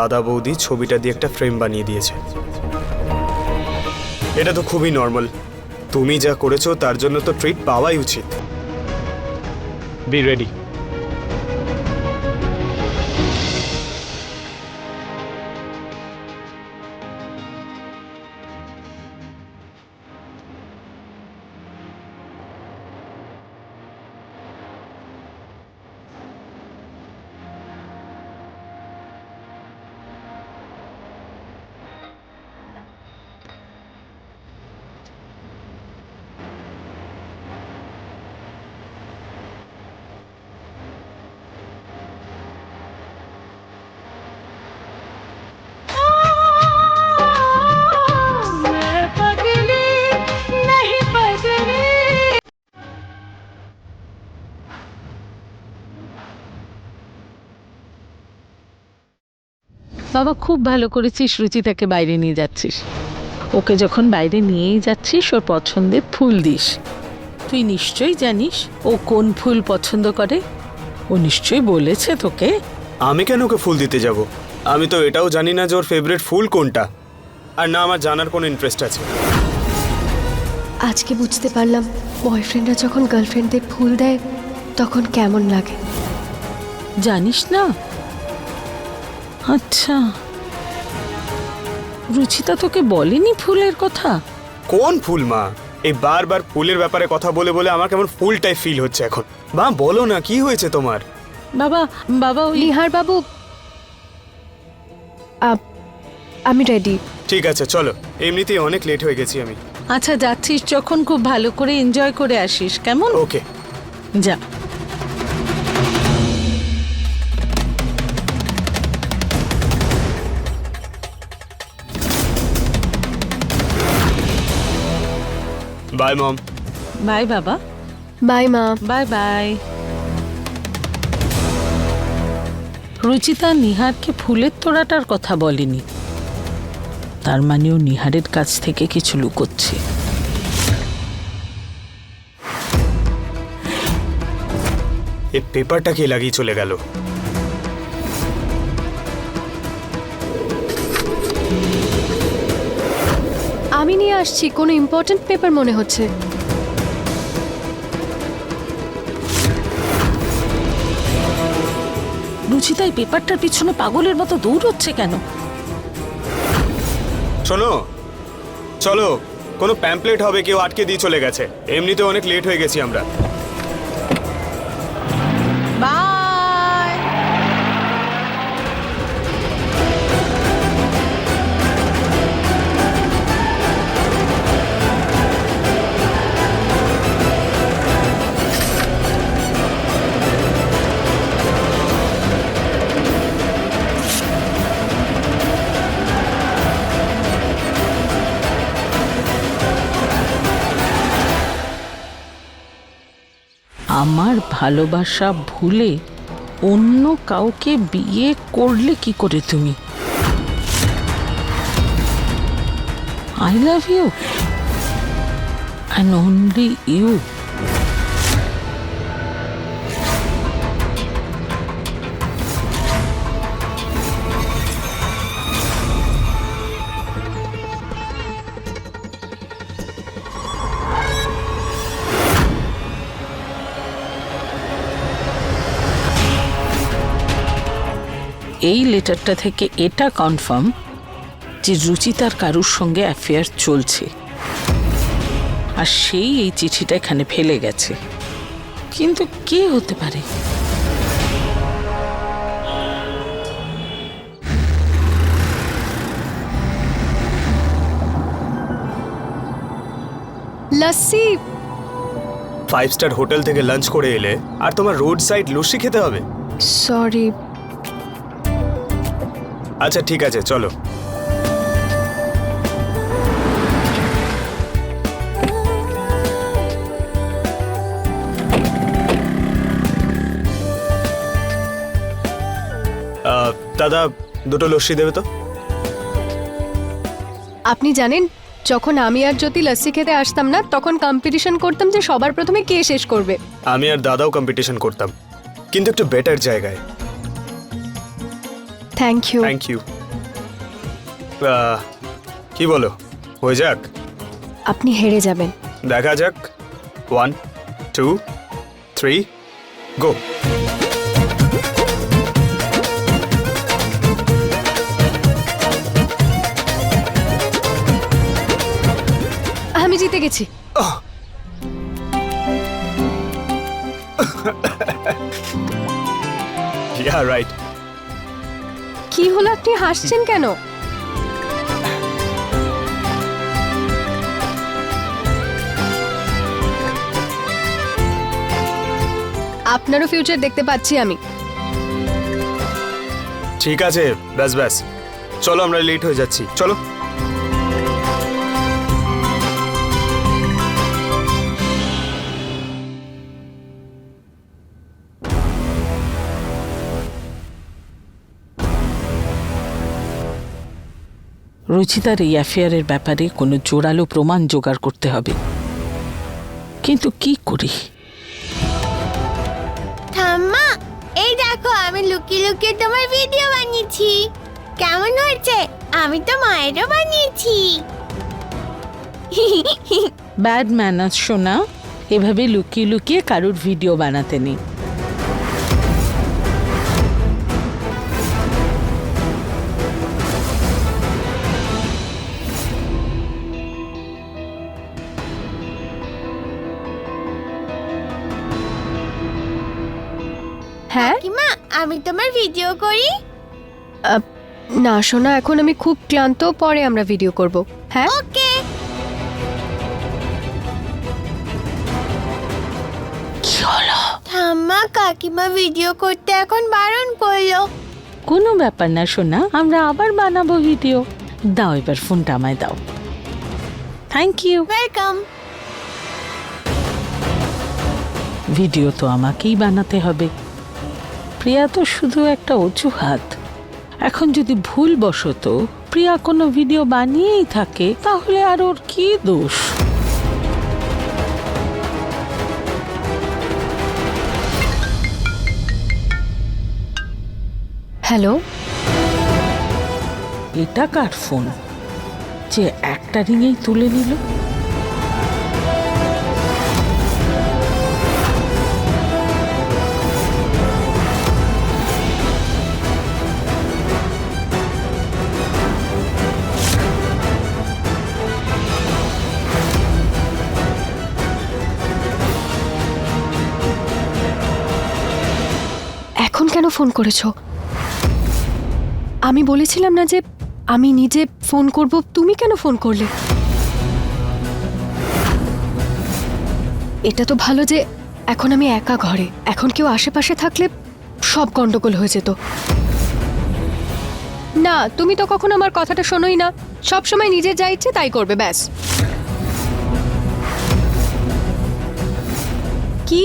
দাদা বৌদি ছবিটা দিয়ে একটা ফ্রেম বানিয়ে দিয়েছে। এটা তো খুবই নর্মাল তুমি যা করেছ, তার জন্য তো ট্রিট পাওয়াই উচিত। বি রেডি বাবা খুব ভালো করেছিস রুচিতাকে বাইরে নিয়ে যাচ্ছিস। ওকে যখন বাইরে নিয়েই যাচ্ছিস ওর পছন্দের ফুল দিস। তুই নিশ্চয়ই জানিস ও কোন ফুল পছন্দ করে? ও নিশ্চয়ই বলেছে তোকে। আমি কেন ওকে ফুল দিতে যাব? আমি তো এটাও জানি না যে ওর ফেভারিট ফুল কোনটা। আর না আমার জানার কোনো ইন্টারেস্ট আছে। আজকে বুঝতে পারলাম বয়ফ্রেন্ডরা যখন গার্লফ্রেন্ডদের ফুল দেয় তখন কেমন লাগে। জানিস না আচ্ছা। রুচিতা তোকে বলেনি ফুলের কথা? কোন ফুল মা? এই বারবার ফুলের ব্যাপারে কথা বলে বলে আমার কেমন ফুলটাই ফিল হচ্ছে এখন। মা বলো না কি হয়েছে তোমার? বাবা বাবা ওই নিহার বাবু। আপ- আমি রেডি ঠিক আছে চলো। এমনিতেই অনেক লেট হয়ে গেছি আমি। আচ্ছা যাচ্ছিস যখন খুব ভালো করে এনজয় করে আসিস কেমন? ওকে যা। বাই মম বাই বাবা বাই মা বাই বাই রুচিতা নিহারকে ফুলের তোড়াটার কথা বলেনি। তার মানে ও নিহারের কাছ থেকে কিছু লুকোচ্ছে। এই পেপারটা কে লাগিয়ে চলে গেল? আমি নিয়ে আসছি কোনো ইম্পর্ট্যান্ট পেপার মনে হচ্ছে। রুচিতা এই পেপারটার পিছনে পাগলের মতো দূর দৌড়চ্ছে কেন? শোনো চলো কোনো প্যাম্পলেট হবে কেউ আটকে দিয়ে চলে গেছে। এমনিতে অনেক লেট হয়ে গেছি আমরা। আমার ভালোবাসা ভুলে অন্য কাউকে বিয়ে করলে কি করে তুমি? I love you and only you এই লেটারটা থেকে এটা কনফার্ম যে রুচিতার কারুর সঙ্গে অ্যাফেয়ার চলছে। আর সেই এই চিঠিটা এখানে ফেলে গেছে। কিন্তু কে হতে পারে? লস্যি ফাইভ স্টার হোটেল থেকে লাঞ্চ করে এলে আর তোমার রোড সাইড লস্যি খেতে হবে। সরি। আচ্ছা ঠিক আছে চলো। দাদা দুটো লস্যি দেবে তো? আপনি জানেন যখন আমি আর জ্যোতি লস্যি খেতে আসতাম না তখন কম্পিটিশন করতাম যে সবার প্রথমে কে শেষ করবে। আমি আর দাদাও কম্পিটিশন করতাম। কিন্তু একটু বেটার জায়গায়। থ্যাংক ইউ থ্যাংক ইউ কি বলো? হয়ে যাক? আপনি হেরে যাবেন। দেখা যাক। ওয়ান টু থ্রি গো আমি জিতে গেছি। ইয়া রাইট কি হলো? আপনি হাসছেন কেন? আপনারও ফিউচার দেখতে পাচ্ছি আমি। ঠিক আছে, ব্যাস ব্যাস। চলো, আমরা লেট হয়ে যাচ্ছি। চলো। রুচিতার এই অ্যাফেয়ারের ব্যাপারে কোনো জোরালো প্রমাণ জোগাড় করতে হবে। কিন্তু কি করি? ঠাম্মা এই দেখো আমি লুকিয়ে লুকিয়ে তোমার ভিডিও বানিয়েছি। কেমন হয়েছে? আমি তো মায়েরও বানিয়েছি। ব্যাড ম্যানার্স শোনা এভাবে লুকিয়ে লুকিয়ে কারোর ভিডিও বানাতে নেই। হ্যাঁ? কিমা আমি তোমার ভিডিও করি। আহ, না শোনা এখন আমি খুব ক্লান্ত পরে আমরা ভিডিও করব। হ্যাঁ? ওকে। কি হলো? ঠাম্মা কাকিমা ভিডিও করতে এখন বারণ করল। কোনো ব্যাপার না শোনা আমরা আবার বানাবো ভিডিও দাও এবার ফোনটা আমায় দাও। থ্যাংক ইউ ওয়েলকাম ভিডিও তো আমাকেই বানাতে হবে। প্রিয়া তো শুধু একটা অজুহাত। এখন যদি ভুল বশত প্রিয়া কোনো ভিডিও বানিয়েই থাকে তাহলে আর ওর কি দোষ? হ্যালো? এটা কার ফোন? যে একটা রিঙেই তুলে নিল? কেন ফোন করেছ? আমি বলেছিলাম না যে আমি নিজে ফোন করব, তুমি কেন ফোন করলে? এটা তো ভালো যে এখন আমি একা ঘরে, এখন কেউ আশেপাশে থাকলে সব গন্ডগোল হয়ে যেত। না, তুমি তো কখনো আমার কথাটা শোনোই না। সব সময় নিজের যা ইচ্ছে তাই করবে, ব্যাস। কি?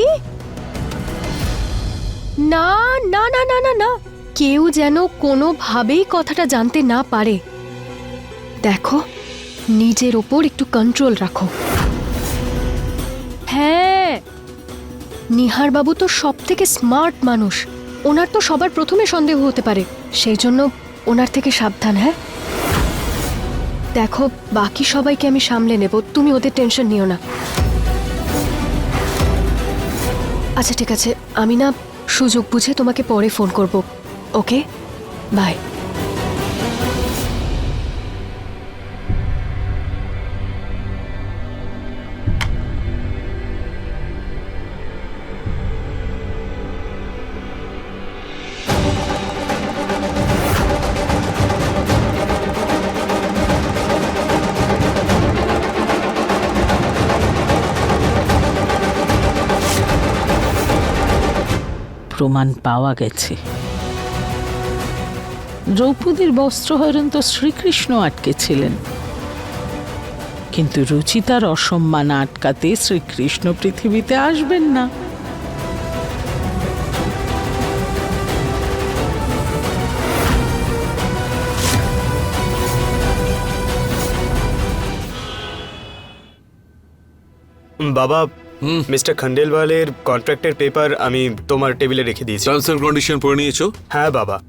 না না না না না না। কেউ যেন কোনোভাবেই কথাটা জানতে না পারে। দেখো, নিজের ওপর একটু কন্ট্রোল রাখো। হ্যাঁ নিহার বাবু তো সব থেকে স্মার্ট মানুষ। ওনার তো সবার প্রথমে সন্দেহ হতে পারে। সেই জন্য ওনার থেকে সাবধান হ্যাঁ? দেখো, বাকি সবাইকে আমি সামলে নেব। তুমি ওদের টেনশন নিও না। আচ্ছা ঠিক আছে। আমি না সুযোগ বুঝে তোমাকে পরে ফোন করব। ওকে? বাই। প্রমাণ পাওয়া গেছে। দ্রৌপদীর বস্ত্রহরণ তো শ্রীকৃষ্ণ আটকেছিলেন। কিন্তু রুচিতার অসম্মান আটকাতে শ্রীকৃষ্ণ পৃথিবীতে আসবেন না। বাবা মিস্টার খন্ডেলওয়ালের কন্ট্রাক্টের পেপার আমি তোমার টেবিলে রেখে দিয়েছি। টার্মস এন্ড কন্ডিশন পড়ে নিয়েছো? হ্যাঁ বাবা।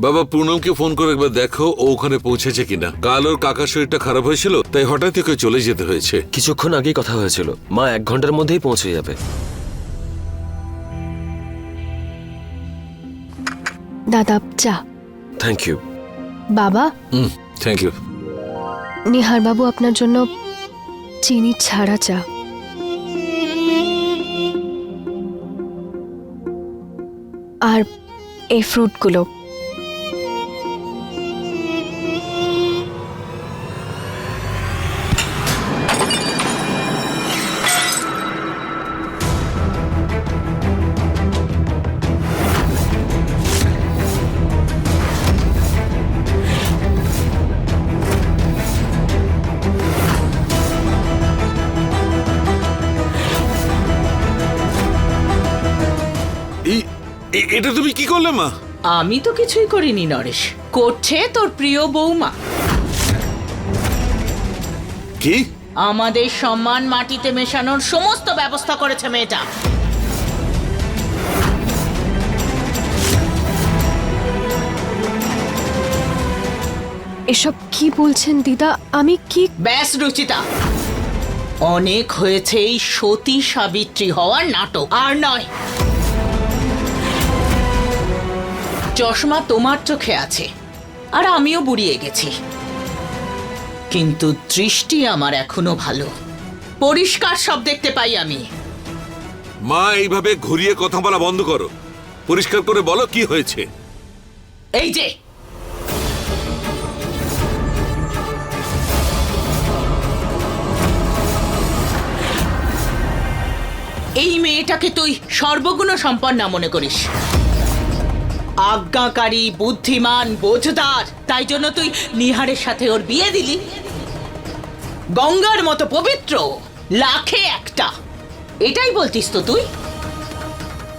বাবা পুনমকে ফোন করে একবার দেখো ও ওখানে পৌঁছেছে কিনা। কাল ওর কাকার শরীরটা খারাপ হয়েছিল তাই হঠাৎ ওকে চলে যেতে হয়েছে। কিছুক্ষণ আগেই কথা হয়েছিল। মা এক ঘণ্টার মধ্যেই পৌঁছে যাবে। দাদা চা। থ্যাংক ইউ বাবা? হুম থ্যাংক ইউ নিহার বাবু আপনার জন্য চিনি ছাড়া চা। আর এই ফ্রুটগুলো এটা তুমি কি করলে মা? আমি তো কিছুই করিনি নরেশ। করছে তোর প্রিয় বৌমা। কি? আমাদের সম্মান মাটিতে মেশানোর সমস্ত ব্যবস্থা করেছে মেয়েটা। এসব কি বলছেন দিদা? আমি কি ব্যাস রুচিতা। অনেক হয়েছে এই সতী সাবিত্রী হওয়ার নাটক আর নয়। চশমা তোমার চোখে আছে আর আমিও বুড়িয়ে গেছি। কিন্তু দৃষ্টি আমার এখনও ভালো। পরিষ্কার সব দেখতে পাই আমি। মা এইভাবে ঘুরিয়ে কথা বলা বন্ধ করো। পরিষ্কার করে বলো কি হয়েছে। এই যে! এই মেয়েটাকে তুই সর্বগুণ সম্পন্না মনে করিস। আজ্ঞাকারী, বুদ্ধিমান, বোঝদার। তাই জন্য তুই নিহারের সাথে ওর বিয়ে দিলি। গঙ্গার মতো পবিত্র, লাখে একটা। এটাই বলতিস তো তুই?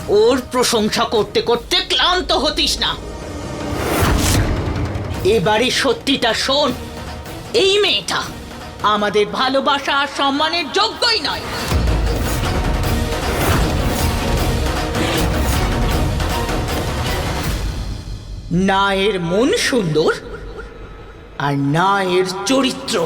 ওর প্রশংসা করতে করতে ক্লান্ত হতিস না। এবারে সত্যিটা শোন, এই মেয়েটা আমাদের ভালোবাসা আর সম্মানের যোগ্যই নয়। না এর মন সুন্দর আর না এর চরিত্র।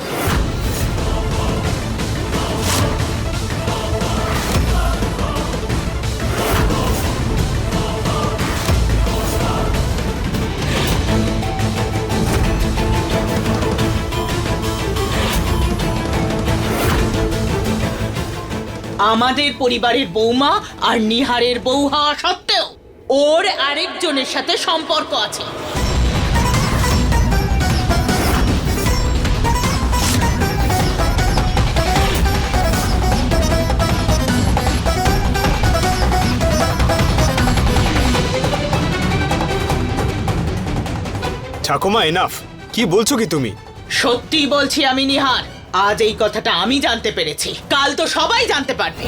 আমাদের পরিবারের বৌমা আর নিহারের হওয়া সত্ত্বেও ওর আরেকজনের সাথে সম্পর্ক আছে। ঠাকুমা এনাফ কি বলছো কি তুমি? সত্যি বলছি আমি নিহার। আজ এই কথাটা আমি জানতে পেরেছি। কাল তো সবাই জানতে পারবে।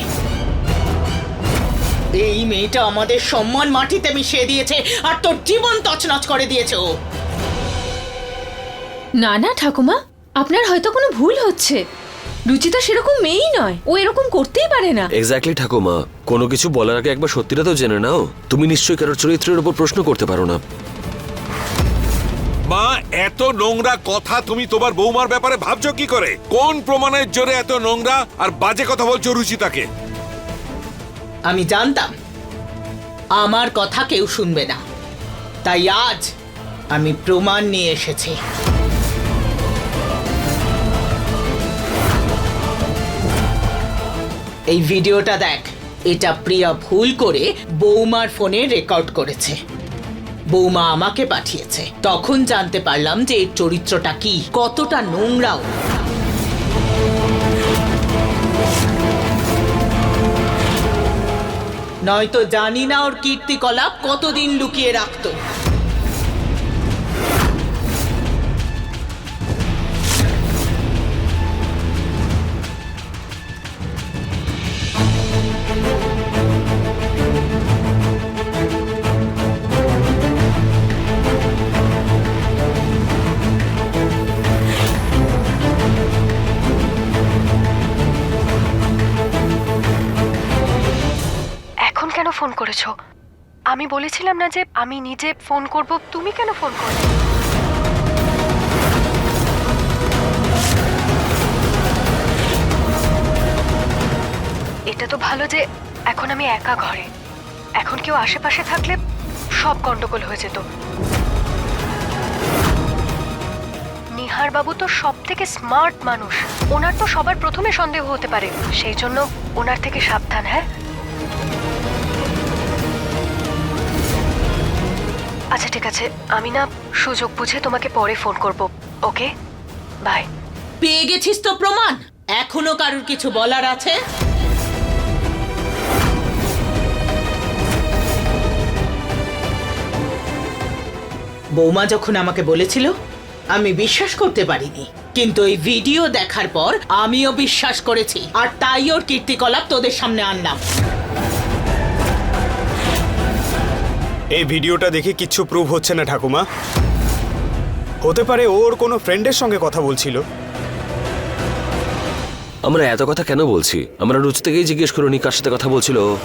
এই মেয়েটা আমাদের সম্মান মাটিতে মিশিয়ে দিয়েছে আর তোর জীবন তছনছ করে দিয়েছে ও। না না ঠাকুমা আপনার হয়তো কোনো ভুল হচ্ছে। রুচিতা সেরকম মেয়েই নয় ও এরকম করতেই পারে না। এক্স্যাক্টলি ঠাকুমা। কোনো কিছু বলার আগে একবার সত্যিটা তো জেনে নাও। তুমি নিশ্চয়ই কারোর চরিত্রের উপর প্রশ্ন করতে পারো না। মা এত নোংরা কথা তুমি তোমার বৌমার ব্যাপারে ভাবছ কি করে? কোন প্রমাণের জোরে এত নোংরা আর বাজে কথা বলছো রুচিতাকে? আমি জানতাম, আমার কথা কেউ শুনবে না। তাই আজ আমি প্রমাণ নিয়ে এসেছি। এই ভিডিওটা দেখ, এটা প্রিয়া ভুল করে বৌমার ফোনে রেকর্ড করেছে। বৌমা আমাকে পাঠিয়েছে। তখন জানতে পারলাম যে এর চরিত্রটা কি, কতটা নোংরাও। নয়তো জানি না ওর কীর্তিকলাপ কতদিন লুকিয়ে রাখতো। ফোন করেছ। আমি বলেছিলাম না যে আমি নিজে ফোন করব, তুমি কেন ফোন করলে? এটা তো ভালো যে এখন আমি একা ঘরে। এখন কেউ আশেপাশে থাকলে সব গন্ডগোল হয়ে যেত। নিহার বাবু তো সব থেকে স্মার্ট মানুষ। ওনার তো সবার প্রথমে সন্দেহ হতে পারে। সেই জন্য ওনার থেকে সাবধান হ্যাঁ? আচ্ছা ঠিক আছে। আমি না সুযোগ বুঝে তোমাকে পরে ফোন করব, ওকে? বাই। পেয়ে গেছিস তো প্রমাণ? এখনও কারুর কিছু বলার আছে? বৌমা যখন আমাকে বলেছিল, আমি বিশ্বাস করতে পারিনি। কিন্তু এই ভিডিও দেখার পর আমিও বিশ্বাস করেছি। আর তাই ওর কীর্তিকলাপ তোদের সামনে আনলাম। এই ভিডিওটা দেখে কিচ্ছু প্রুভ হচ্ছে না ঠাকুমা। হতে পারে ওর কোনো ফ্রেন্ডের সঙ্গে কথা বলছিল। আমরা এত কথা কেন বলছি? আমরা রুচি থেকেই জিজ্ঞেস করিনি কার সাথে কথা বলছিল ও।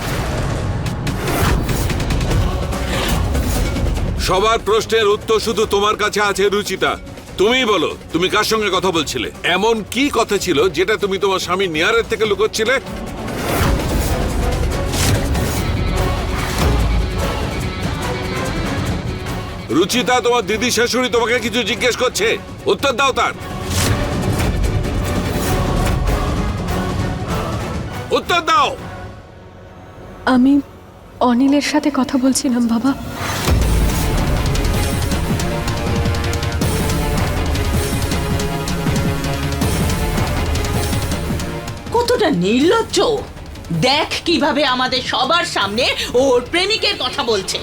সবার প্রশ্নের উত্তর শুধু তোমার কাছে আছে রুচিতা। তুমি বলো তুমি কার সঙ্গে কথা বলছিলে? এমন কি কথা ছিল যেটা তুমি তোমার স্বামী নিয়ারের থেকে লুকোচ্ছিলে? রুচিতা তোমার দিদি শাশুড়ি তোমাকে কিছু জিজ্ঞেস করছে। উত্তর দাও তার। উত্তর দাও। আমি অনিলের সাথে কথা বলছিলাম বাবা। কতটা নির্লজ্জ। দেখ কীভাবে আমাদের সবার সামনে ওর প্রেমিকের কথা বলছে।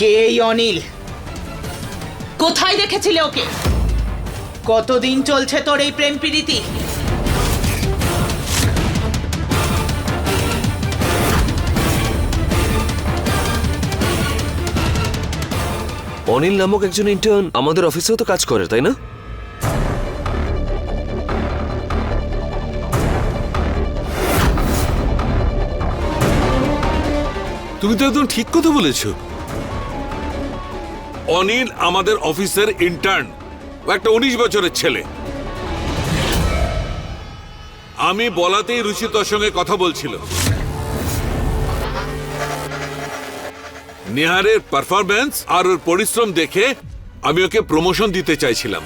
কে এই অনিল? কোথায় দেখেছিলে ওকে? কতদিন চলছে তোর এই প্রেম প্রীতি? অনিল নামক একজন ইন্টার্ন আমাদের অফিসেও তো কাজ করে তাই না? তুমি তো একদম ঠিক কথা বলেছ। অনিল আমাদের অফিসের ইন্টার্ন ও একটা উনিশ বছরের ছেলে। আমি বলাতেই রুচিতর সঙ্গে কথা বলছিল। নেহারের পারফরম্যান্স আর ওর পরিশ্রম দেখে আমি ওকে প্রমোশন দিতে চাইছিলাম।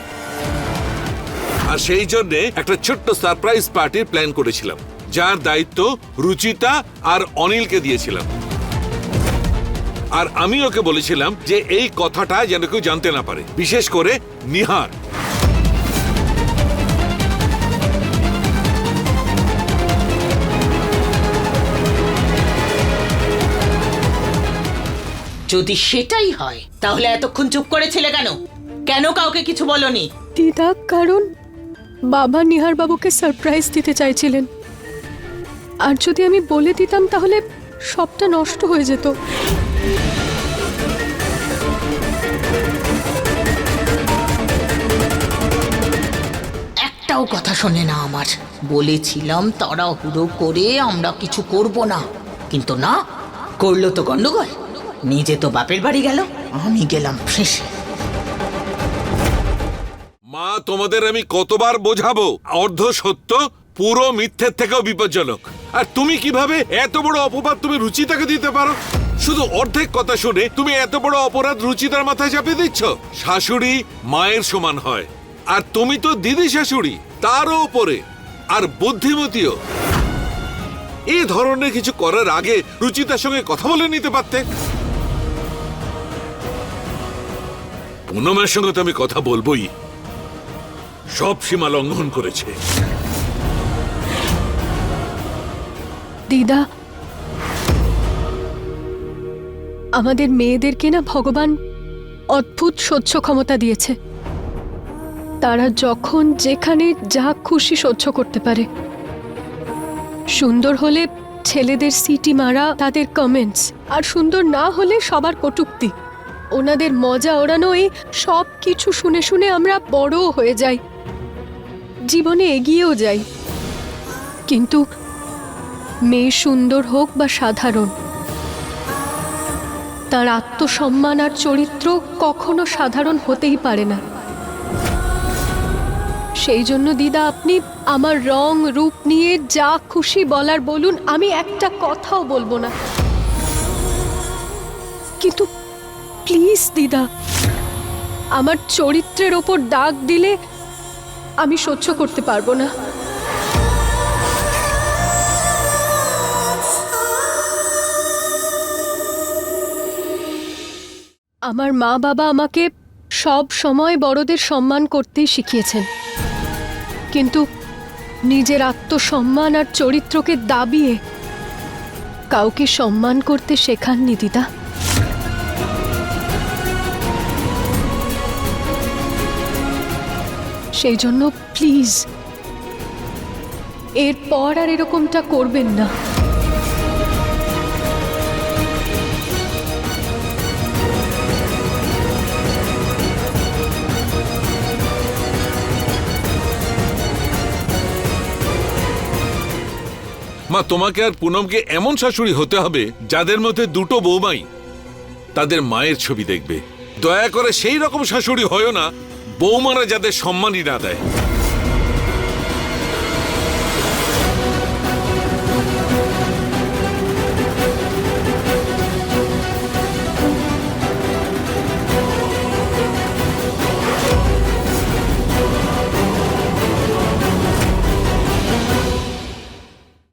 আর সেই জন্য একটা ছোট্ট সারপ্রাইজ পার্টির প্ল্যান করেছিলাম, যার দায়িত্ব রুচিতা আর অনিলকে দিয়েছিলাম। আর আমি ওকে বলেছিলাম যে এই কথাটা যেন কেউ জানতে না পারে বিশেষ করে নিহার। যদি সেটাই হয় তাহলে এতক্ষণ চুপ করেছিলে কেন? কেন কাউকে কিছু বলনি? দিদা কারণ বাবা নিহার বাবুকে সারপ্রাইজ দিতে চাইছিলেন। আর যদি আমি বলে দিতাম তাহলে সবটা নষ্ট হয়ে যেত। একটাও কথা শোনে না আমার। বলেছিলাম তাড়াহুড়ো করে আমরা কিছু করব না। কিন্তু না, করল তো গন্ডগোল। নিজে তো বাপের বাড়ি গেল, আমি গেলাম ফেসে মা, তোমাদের আমি কতবার বোঝাবো? অর্ধ সত্য, পুরো মিথ্যের থেকেও বিপজ্জনক। আর তুমি কীভাবে এত বড় অপবাদ তুমি রুচিতাকে দিতে পারো? শুধু অর্ধেক কথা শুনে তুমি এত বড় অপরাধ রুচিতার মাথায় চাপিয়ে দিচ্ছ? শাশুড়ি মায়ের সমান হয়। আর তুমি তো দিদি শাশুড়ি, তারও উপরে আর বুদ্ধিমতীও। এই ধরনের কিছু করার আগে রুচিতার সঙ্গে কথা বলে নিতে পারতে। পুনমের সঙ্গে তো আমি কথা বলবোই। সব সীমা লঙ্ঘন করেছে। দিদা আমাদের মেয়েদেরকে না ভগবান অদ্ভুত সহ্য ক্ষমতা দিয়েছে। তারা যখন যেখানে যা খুশি সহ্য করতে পারে। সুন্দর হলে ছেলেদের সিটি মারা তাদের কমেন্টস আর সুন্দর না হলে সবার কটুক্তি। ওনাদের মজা ওড়ানো এই সব কিছু শুনে শুনে আমরা বড়ও হয়ে যাই। জীবনে এগিয়েও যাই। কিন্তু মেয়ে সুন্দর হোক বা সাধারণ তার আত্মসম্মান আর চরিত্র কখনো সাধারণ হতেই পারে না। সেই জন্য দিদা, আপনি আমার রং, রূপ নিয়ে যা খুশি বলার বলুন, আমি একটা কথাও বলব না। কিন্তু প্লিজ দিদা, আমার চরিত্রের ওপর দাগ দিলে আমি সহ্য করতে পারব না। আমার মা বাবা আমাকে সব সময় বড়দের সম্মান করতেই শিখিয়েছেন। কিন্তু নিজের আত্মসম্মান আর চরিত্রকে দাবিয়ে কাউকে সম্মান করতে শেখাননি দিদা। সেই জন্য প্লিজ, এরপর আর এরকমটা করবেন না। মা, তোমাকে আর পুনমকে এমন শাশুড়ি হতে হবে যাদের মধ্যে দুটো বৌমাই তাদের মায়ের ছবি দেখবে। দয়া করে সেই রকম শাশুড়ি হয়েও না, বৌমারা যাদের সম্মানই না দেয়।